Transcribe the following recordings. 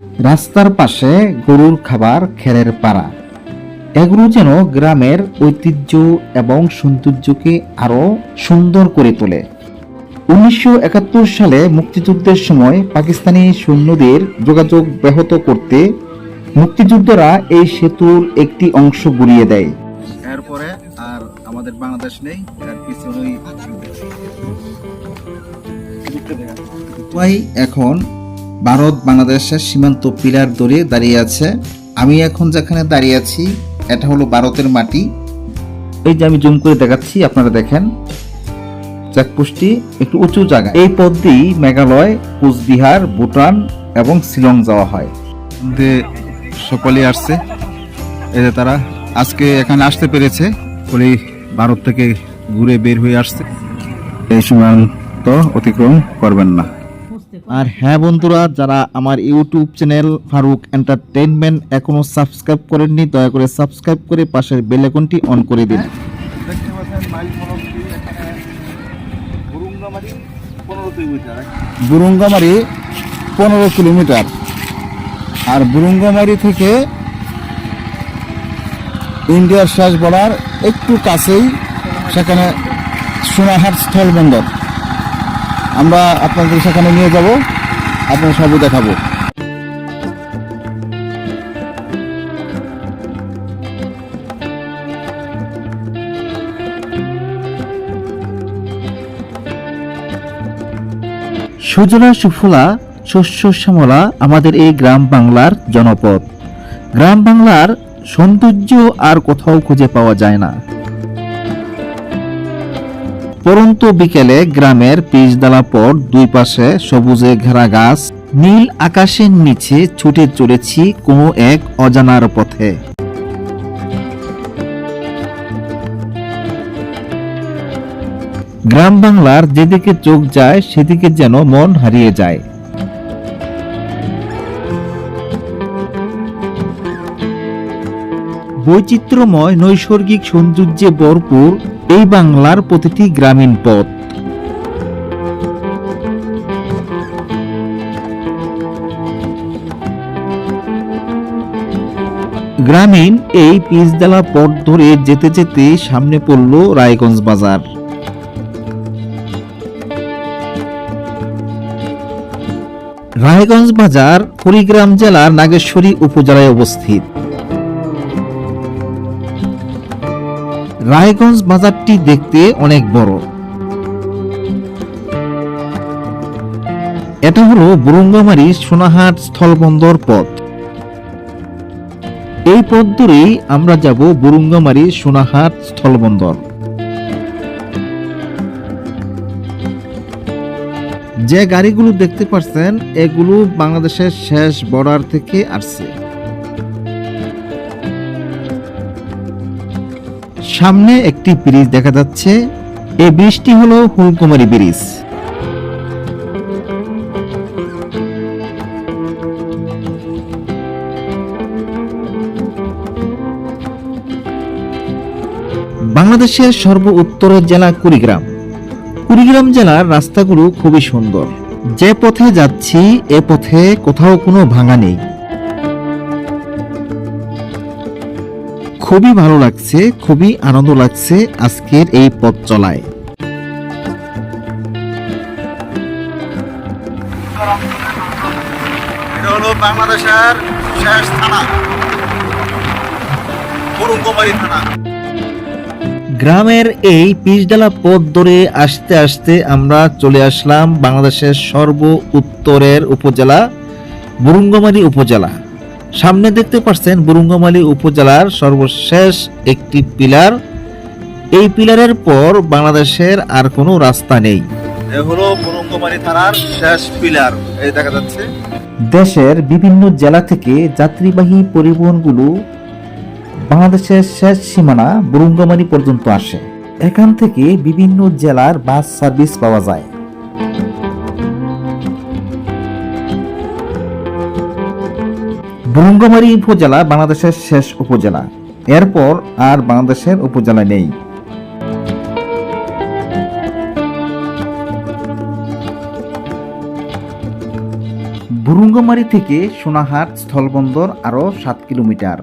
রাস্তার পাশে গরুর খাবার খেরের পাড়া। এগুলো যেন গ্রামের ঐতিহ্য এবং সৌন্দর্যকে আরও সুন্দর করে তোলে। উনিশশো একাত্তর সালে মুক্তিযুদ্ধের সময় পাকিস্তানি সৈন্যদের যোগাযোগ ব্যাহত করতে মুক্তিযোদ্ধারা এই সেতুর একটি অংশ গুড়িয়ে দেয়। এরপরে আর আমাদের বাংলাদেশ নেই পিছনেই এখন ভারত বাংলাদেশের সীমান্ত পিলার ধরে দাঁড়িয়ে আছে। আমি এখন যেখানে দাঁড়িয়ে আছি এটা হলো ভারতের মাটি। এই যে আমি জুম করে দেখাচ্ছি আপনারা দেখেন। চেকপোস্টটি একটু উঁচু জায়গা এই পথ দিয়েই মেঘালয় কোচবিহার ভুটান এবং শিলং যাওয়া হয়। যে সকলেই আসছে। এই যে তারা আজকে এখানে আসতে পেরেছে। বলে ভারত থেকে ঘুরে বের হয়ে আসছে। এই সীমান্ত অতিক্রম করবেন না। আর হ্যাঁ বন্ধুরা যারা আমার ইউটিউব চ্যানেল ফারুক এন্টারটেইনমেন্ট এখনও সাবস্ক্রাইব করেননি দয়া করে সাবস্ক্রাইব করে পাশের বেল আইকনটি অন করে দিন। দেখতে পাচ্ছেন এখানে বুরুঙ্গামারি পনেরো কিলোমিটার। আর বুরুঙ্গামারি থেকে ইন্ডিয়ার শেষ বর্ডার একটু কাছেই সেখানে সোনাহাট স্থল বন্দর আমরা আপনাদের সেখানে নিয়ে যাব। আপনার সবই দেখাবো। সুজলা সুফলা, শস্য শ্যামলা আমাদের এই গ্রাম বাংলার জনপদ। গ্রাম বাংলার সৌন্দর্য আর কোথাও খুঁজে পাওয়া যায় না। পরন্ত বিকেলে গ্রামের পিচদালা পথ দুই পাশে সবুজে ঘেরা গাছ, নীল আকাশের নিচে ছুটে চলেছি কোনো এক অজানার পথে। গ্রাম বাংলার যেদিকে চোখ যায়, সেদিকে যেন মন হারিয়ে যায়। বৈচিত্র্যময় নৈসর্গিক সৌন্দর্যে ভরপুর এই বাংলার প্রতিটি গ্রামীণ পথ। গ্রামীণ এই পিচদালা পথ ধরে যেতে যেতে সামনে পড়ল রায়গঞ্জ বাজার। রায়গঞ্জ বাজার কুড়িগ্রাম জেলার নাগেশ্বরী উপজেলায় অবস্থিত। রায়গঞ্জ বাজারটি দেখতে অনেক বড়। এটা হলো বুরুঙ্গামারি সোনাহাট স্থলবন্দর পথ। এই পথ ধরেই আমরা যাব বুরুঙ্গামারি সোনাহাট স্থলবন্দর। যে গাড়িগুলো দেখতে পাচ্ছেন এগুলো বাংলাদেশের শেষ বর্ডার থেকে আসছে। সামনে একটি ব্রিজ দেখা যাচ্ছে। এই ব্রিজটি হলো হুলকুমারী ব্রিজ। বাংলাদেশের সর্ব উত্তরের জেলা কুড়িগ্রাম। কুড়িগ্রাম জেলার রাস্তাগুলো খুবই সুন্দর। যে পথে যাচ্ছি, এ পথে কোথাও কোনো ভাঙা নেই। খুবই ভালো লাগছে খুবই আনন্দ লাগছে আজকের এই পথ চলায়। এটা হলো বাংলাদেশের শেষ থানা। থানা। গ্রামের এই পিচডালা পথ ধরে আসতে আসতে আমরা চলে আসলাম বাংলাদেশের সর্ব উত্তরের উপজেলা বুরুঙ্গমারি উপজেলা। সামনে দেখতে পাচ্ছেন বুরুঙ্গমালি উপজেলার সর্বশেষ একটি পিলার। এই পিলারের পর বাংলাদেশের আর কোনো রাস্তা নেই। এ হলো বুরুঙ্গামারি থানার শেষ পিলার এই দেখা যাচ্ছে। দেশের বিভিন্ন জেলা থেকে যাত্রীবাহী পরিবহনগুলো বাংলাদেশের শেষ সীমানা বুরুঙ্গমারি পর্যন্ত আসে। এখান থেকে বিভিন্ন জেলার বাস সার্ভিস পাওয়া যায়। বুরুঙ্গমারি উপজেলা বাংলাদেশের শেষ উপজেলা। এরপর আর বাংলাদেশের উপজেলা নেই। বুরুঙ্গমারি থেকে সোনাহাট স্থলবন্দর আরও সাত কিলোমিটার।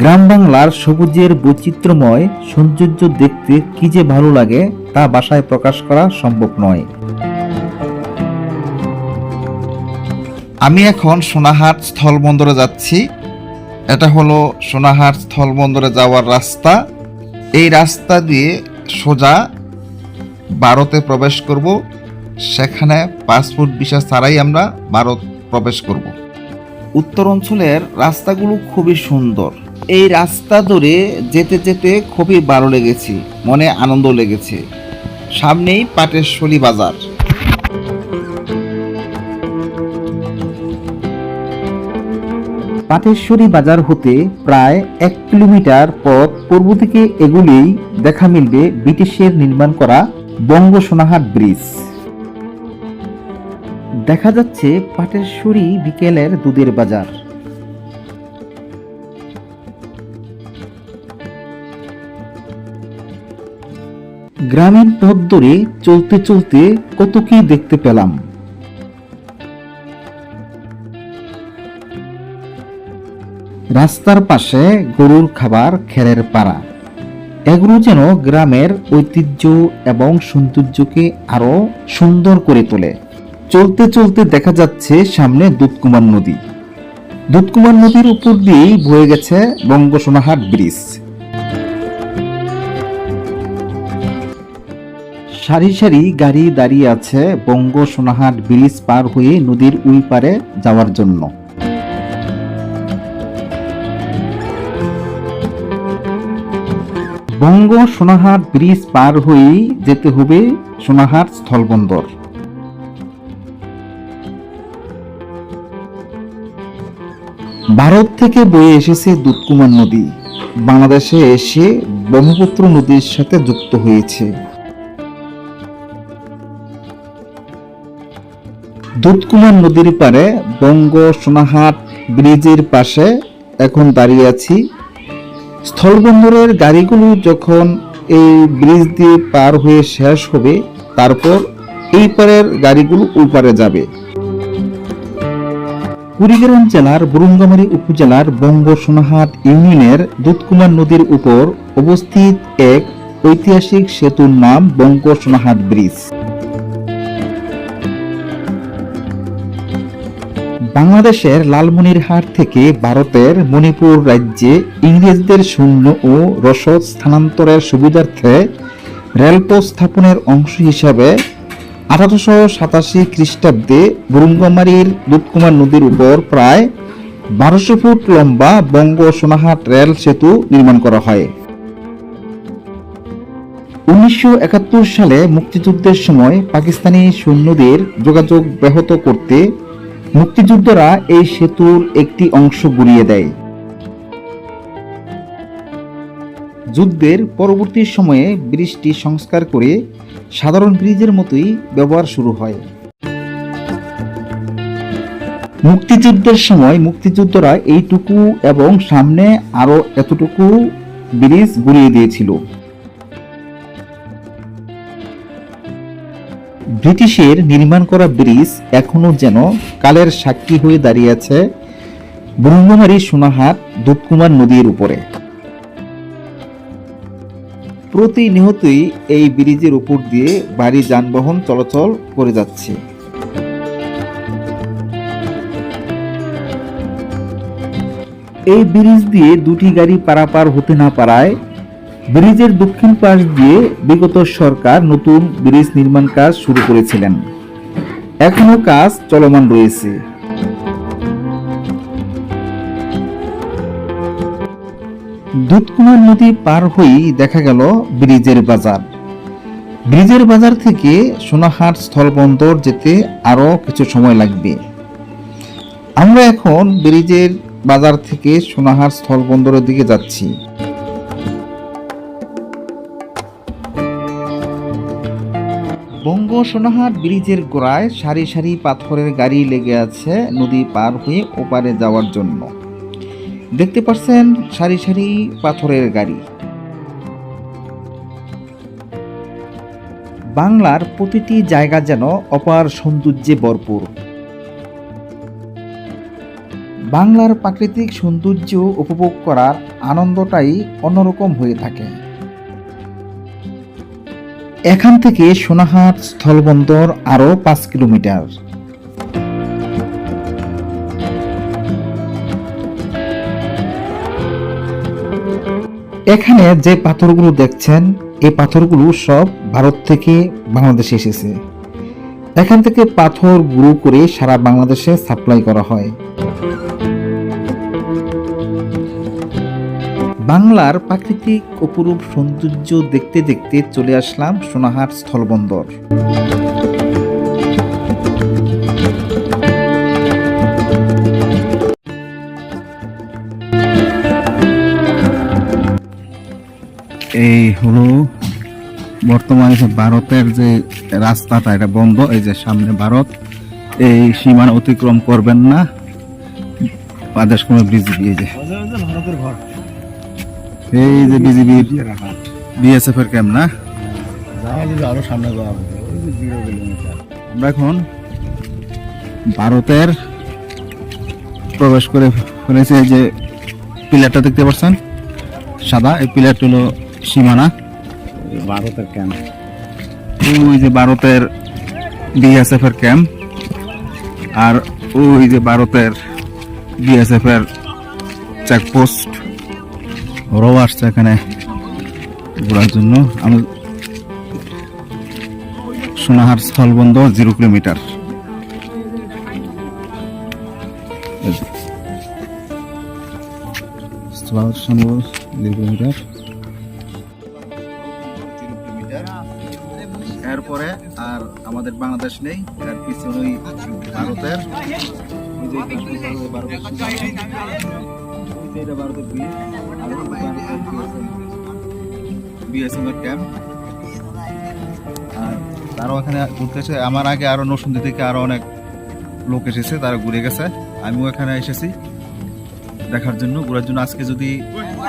গ্রাম বাংলার সবুজের বৈচিত্র্যময় সৌন্দর্য দেখতে কি যে ভালো লাগে তা বাসায় প্রকাশ করা সম্ভব নয়। আমি এখন সোনাহাট স্থলবন্দরে যাচ্ছি। এটা হলো সোনাহাট স্থলবন্দরে যাওয়ার রাস্তা। এই রাস্তা দিয়ে সোজা ভারতে প্রবেশ করব। সেখানে পাসপোর্ট ভিসা ছাড়াই আমরা ভারত প্রবেশ করব। উত্তর অঞ্চলের রাস্তাগুলো খুবই সুন্দর। এই রাস্তা ধরে যেতে যেতে খুবই ভালো লেগেছে, মনে আনন্দ লেগেছে। সামনেই পাটেশ্বরী বাজার। পাটেশ্বরী বাজার হতে প্রায় এক কিলোমিটার পথ পূর্ব দিকে এগুলেই দেখা মিলবে ব্রিটিশের নির্মাণ করা বঙ্গ সোনাহাট ব্রিজ। দেখা যাচ্ছে পাটেশ্বরী বিকেলের দুধের বাজার। গ্রামীণ পথ ধরে চলতে চলতে কত কি দেখতে পেলাম? রাস্তার পাশে গরুর খাবার খেরের পাড়া। এগুলো যেন গ্রামের ঐতিহ্য এবং সৌন্দর্যকে আরও সুন্দর করে তোলে। চলতে চলতে দেখা যাচ্ছে সামনে দুধকুমার নদী। দুধকুমার নদীর উপর দিয়েই বয়ে গেছে বঙ্গসোনাহাট ব্রিজ। সারি সারি গাড়ি দাঁড়িয়ে আছে বঙ্গ সোনাহাট ব্রিজ পার হয়ে নদীর উই পারে যাওয়ার জন্য। বঙ্গ সোনাহাট ব্রিজ পার হয়েই যেতে হবে সোনাহাট স্থলবন্দর। ভারত থেকে বয়ে এসেছে দুধকুমার নদী। বাংলাদেশে এসে ব্রহ্মপুত্র নদীর সাথে যুক্ত হয়েছে। দুধকুমার নদীর পারে বঙ্গ সোনাহাট ব্রিজের পাশে এখন দাঁড়িয়ে আছি স্থলবন্দরের গাড়িগুলো যখন এই ব্রিজ দিয়ে পার হয়ে শেষ হবে, তারপর এই পারের গাড়িগুলো ওই পারে যাবে। কুড়িগ্রাম জেলার বুরুঙ্গামারী উপজেলার বঙ্গ সোনাহাট ইউনিয়নের দুধকুমার নদীর উপর অবস্থিত এক ঐতিহাসিক সেতুর নাম বঙ্গ সোনাহাট ব্রিজ। বাংলাদেশের লালমনিরহাট থেকে ভারতের মণিপুর রাজ্যে ইংরেজদের সৈন্য ও রসদ স্থানান্তরের সুবিধার্থে রেলপথ স্থাপনের অংশ হিসাবে আঠারোশো সাতাশি খ্রিস্টাব্দে বুরুঙ্গমারির দুধকুমার নদীর উপর প্রায় বারোশো ফুট লম্বা বঙ্গ সোনাহাট রেল সেতু নির্মাণ করা হয়। উনিশশো একাত্তর সালে মুক্তিযুদ্ধের সময় পাকিস্তানি সৈন্যদের যোগাযোগ ব্যাহত করতে মুক্তিযোদ্ধারা এই সেতুর একটি অংশ গুড়িয়ে দেয়। যুদ্ধের পরবর্তী সময়ে ব্রিজটি সংস্কার করে সাধারণ ব্রিজের মতোই ব্যবহার শুরু হয়। মুক্তিযুদ্ধের সময় মুক্তিযোদ্ধারা এইটুকু এবং সামনে আরও এতটুকু ব্রিজ গুড়িয়ে দিয়েছিল। ব্রিটিশের নির্মাণ করা ব্রিজ এখনও যেন কালের সাক্ষী হয়ে দাঁড়িয়ে আছে ব্রহ্মমারী সোনাহাট দুধকুমার নদীর উপরে। প্রতিনিয়তই এই ব্রিজের উপর দিয়ে ভারী যানবাহন চলাচল করে যাচ্ছে। এই ব্রিজ দিয়ে দুটি গাড়ি পারাপার হতে না পারায় ব্রিজের দক্ষিণ পাশ দিয়ে বিগত সরকার নতুন ব্রিজ নির্মাণ কাজ শুরু করেছিলেন। এখনও কাজ চলমান রয়েছে। দুধকুমার নদী পার হয়েই দেখা গেল ব্রিজের বাজার। ব্রিজের বাজার থেকে সোনাহাট স্থলবন্দর যেতে আরও কিছু সময় লাগবে। আমরা এখন ব্রিজের বাজার থেকে সোনাহাট স্থলবন্দরের দিকে যাচ্ছি। সোনাহাট ব্রিজের গোড়ায় সারি সারি পাথরের গাড়ি লেগে আছে নদী পার হয়ে ওপারে যাওয়ার জন্য। দেখতে পাচ্ছেন সারি সারি পাথরের গাড়ি। বাংলার প্রতিটি জায়গা যেন অপার সৌন্দর্যে ভরপুর। বাংলার প্রাকৃতিক সৌন্দর্য উপভোগ করার আনন্দটাই অন্যরকম হয়ে থাকে। এখান থেকে সোনাহাট স্থলবন্দর আরও পাঁচ কিলোমিটার। এখানে যে পাথরগুলো দেখছেন এই পাথরগুলো সব ভারত থেকে বাংলাদেশে এসেছে। এখান থেকে পাথর গুঁড়ো করে সারা বাংলাদেশে সাপ্লাই করা হয়। বাংলার প্রাকৃতিক অপরূপ সৌন্দর্য দেখতে দেখতে চলে আসলাম সোনাহাট স্থলবন্দর। এই হলো বর্তমানে যে ভারতের যে রাস্তাটা, এটা বন্ধ, এই যে সামনে ভারত, এই সীমানা অতিক্রম করবেন না। আদেশ কোনো বিজিবি এই যে। ভারতের ঘর এই যে বিজিবি বিএসএফ এর ক্যাম্প না? আরও সামনে যাওয়া আমরা এখন ভারতের প্রবেশ করে ফেলেছে এই যে পিলারটা দেখতে পাচ্ছেন? সাদা এই পিলারটা হলো সীমানা। ভারতের ক্যাম্প। ওই যে ভারতের বিএসএফ এর ক্যাম্প আর ওই যে ভারতের বিএসএফ এর চেকপোস্ট। ওরাও আসছে এখানে ঘোরার জন্য। আমি সোনাহার স্থলবন্দর জিরো কিলোমিটার। কিলোমিটার। এরপরে আর আমাদের বাংলাদেশ নেই, এর পিছনেই ভারতের। ভারতের বি- আর ওই ভারতের BSF এর ক্যাম্প। তারাও এখানে ঘুরতে এসে, আমার আগে আরও নসুন্দি থেকে আরও অনেক লোক এসেছে, তারা ঘুরে গেছে। আমিও এখানে এসেছি দেখার জন্য, ঘোরার জন্য। আজকে যদি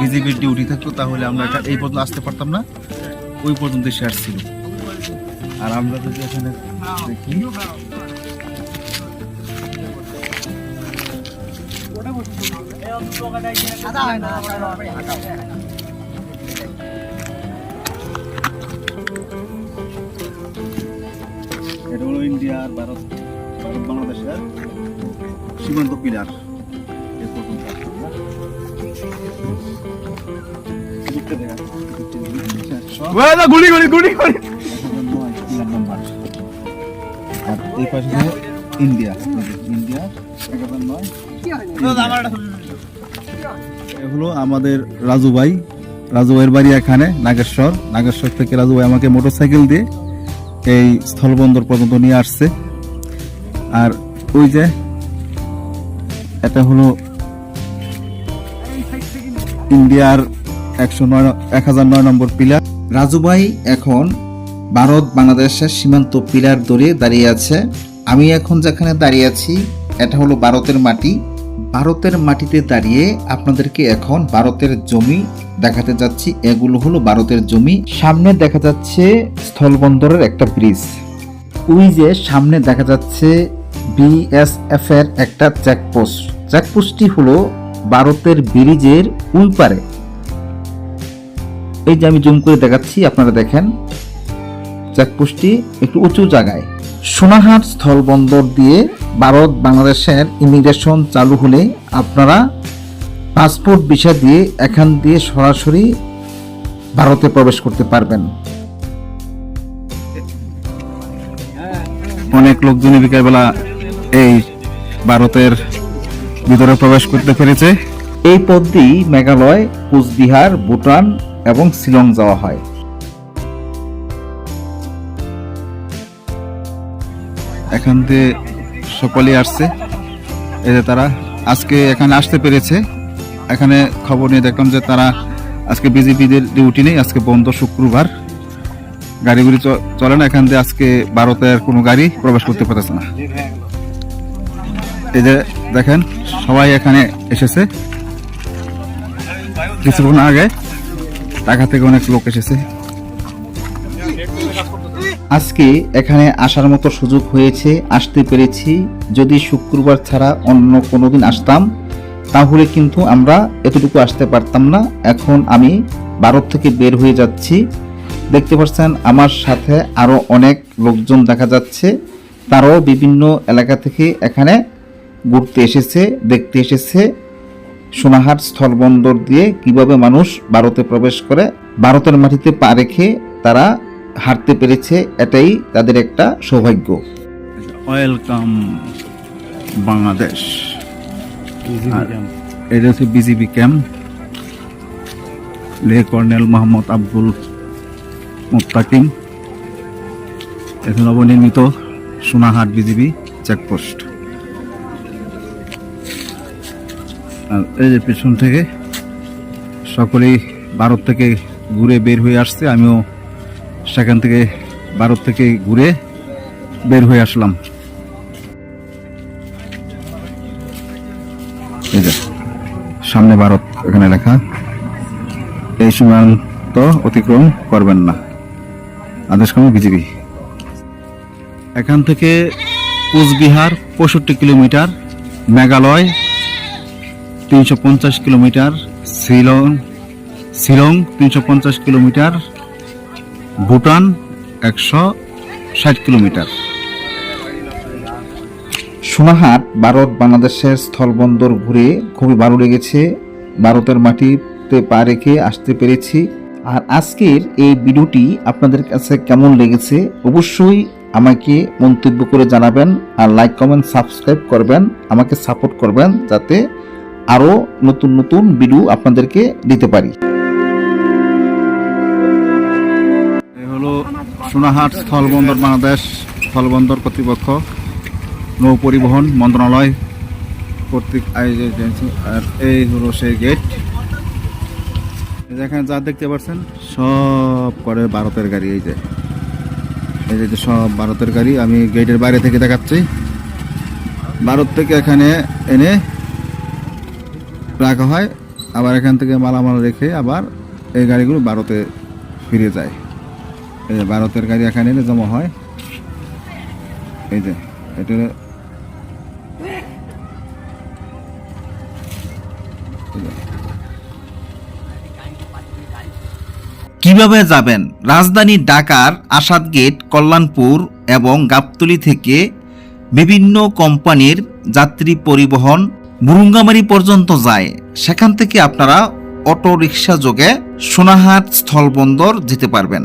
বিজেপির ডিউটি থাকতো, তাহলে আমরা এই পর্যন্ত আসতে পারতাম না। ওই পর্যন্ত এসে আসছিল আর আমরা যদি এখানে দেখি এটা হলো ইন্ডিয়া আর ভারত ভারত বাংলাদেশের সীমান্ত পিলার। গুলি গুলি গুলি গুলি। আর এই পাশে ইন্ডিয়া। ইন্ডিয়া নয়। হলো আমাদের রাজু ভাই। রাজু ভাইয়ের বাড়ি এখানে, নাগেশ্বর। নাগেশ্বর থেকে রাজু ভাই আমাকে মোটরসাইকেল দিয়ে এই স্থলবন্দর পর্যন্ত নিয়ে আসছে। আর ওই যে, এটা হলো ইন্ডিয়ার একশো নয়, এক হাজার নয় নম্বর পিলার। রাজুভাই এখন ভারত, বাংলাদেশের সীমান্ত পিলার ধরে দাঁড়িয়ে আছে। আমি এখন যেখানে দাঁড়িয়ে আছি, এটা হলো ভারতের মাটি। ভারতের মাটিতে দাঁড়িয়ে আপনাদেরকে এখন ভারতের জমি দেখাতে যাচ্ছি। এগুলো হলো ভারতের জমি। সামনে দেখা যাচ্ছে স্থলবন্দরের একটা ব্রিজ। ওই যে সামনে দেখা যাচ্ছে বিএসএফ এর একটা চেকপোস্ট। চেকপোস্টটি হলো ভারতের ব্রিজের উই পারে। এই যে আমি জুম করে দেখাচ্ছি, আপনারা দেখেন। চেকপোস্টটি একটু উঁচু জায়গায়। সোনাহাট স্থলবন্দর দিয়ে ভারত বাংলাদেশের ইমিগ্রেশন চালু হলে আপনারা পাসপোর্ট ভিসা দিয়ে এখান দিয়ে সরাসরি ভারতে প্রবেশ করতে পারবেন। অনেক লোকজনই বিকালবেলা এই ভারতের ভিতরে প্রবেশ করতে পেরেছে। এই পথ দিয়েই মেঘালয় কোচবিহার ভুটান এবং শিলং যাওয়া হয়। এখান থেকে সকলেই আসছে। যে তারা আজকে এখানে আসতে পেরেছে। এখানে খবর নিয়ে দেখলাম যে তারা আজকে বিজেপিদের ডিউটি নেই, আজকে বন্ধ শুক্রবার। গাড়িগুলি চলে না, এখান দিয়ে আজকে ভারতের কোনো গাড়ি প্রবেশ করতে পারতেছে না। এই যে দেখেন, সবাই এখানে এসেছে। কিছুক্ষণ আগে ঢাকা থেকে অনেক লোক এসেছে। আজকে এখানে আসার মতো সুযোগ হয়েছে, আসতে পেরেছি। যদি শুক্রবার ছাড়া অন্য কোনো দিন আসতাম, তাহলে কিন্তু আমরা এতটুকু আসতে পারতাম না। এখন আমি ভারত থেকে বের হয়ে যাচ্ছি। দেখতে পাচ্ছেন, আমার সাথে আরও অনেক লোকজন দেখা যাচ্ছে। তারাও বিভিন্ন এলাকা থেকে এখানে ঘুরতে এসেছে, দেখতে এসেছে। সোনাহাট স্থলবন্দর দিয়ে কীভাবে মানুষ ভারতে প্রবেশ করে ভারতের মাটিতে পা রেখে তারা হাঁটতে পেরেছে এটাই তাদের একটা সৌভাগ্য। ওয়েলকাম বাংলাদেশ এটা হচ্ছে বিজিবি ক্যাম্প লে কর্নেল মোহাম্মদ আব্দুল মুত্তাকিম এখানে নবনির্মিত সোনাহাট বিজিবি চেকপোস্ট আর এই যে পেছন থেকে সকলেই ভারত থেকে ঘুরে বের হয়ে আসছে আমিও সেখান থেকে ভারত থেকে ঘুরে বের হয়ে আসলাম। সামনে ভারত এখানে লেখা, এই সীমান্ত অতিক্রম করবেন না। আদেশ আদেশক্রমে বিজেপি এখান থেকে কোচবিহার পঁয়ষট্টি কিলোমিটার, মেঘালয় তিনশো পঞ্চাশ কিলোমিটার, শিলং শিলং তিনশো পঞ্চাশ কিলোমিটার ভুটান একশো ষাট কিলোমিটার। সোনাহাট, ভারত, বাংলাদেশের স্থলবন্দর ঘুরে খুবই ভালো লেগেছে। ভারতের মাটিতে পা রেখে আসতে পেরেছি। আর আজকের এই ভিডিওটি আপনাদের কাছে কেমন লেগেছে অবশ্যই আমাকে মন্তব্য করে জানাবেন আর লাইক কমেন্ট সাবস্ক্রাইব করবেন, আমাকে সাপোর্ট করবেন যাতে আরও নতুন নতুন ভিডিও আপনাদেরকে দিতে পারি। সোনাহাট স্থলবন্দর বাংলাদেশ, স্থলবন্দর কর্তৃপক্ষ, নৌ পরিবহন মন্ত্রণালয় কর্তৃক। আর এই হলো সেই গেট এখানে যা দেখতে পাচ্ছেন, সব করে ভারতের গাড়ি, এই যে। এই যে সব ভারতের গাড়ি, আমি গেটের বাইরে থেকে দেখাচ্ছি। ভারত থেকে এখানে এনে রাখা হয়, আবার এখান থেকে মালামাল রেখে আবার এই গাড়িগুলো ভারতে ফিরে যায়। এই যে ভারতের গাড়ি এখানে এনে জমা হয়। এই যে, এটা কীভাবে যাবেন? রাজধানী ঢাকার আসাদ গেট, কল্যাণপুর এবং গাবতলী থেকে বিভিন্ন কোম্পানির যাত্রী পরিবহন বুরুঙ্গামারি পর্যন্ত যায়। সেখান থেকে আপনারা অটো রিক্সা যোগে সোনাহাট স্থলবন্দর যেতে পারবেন।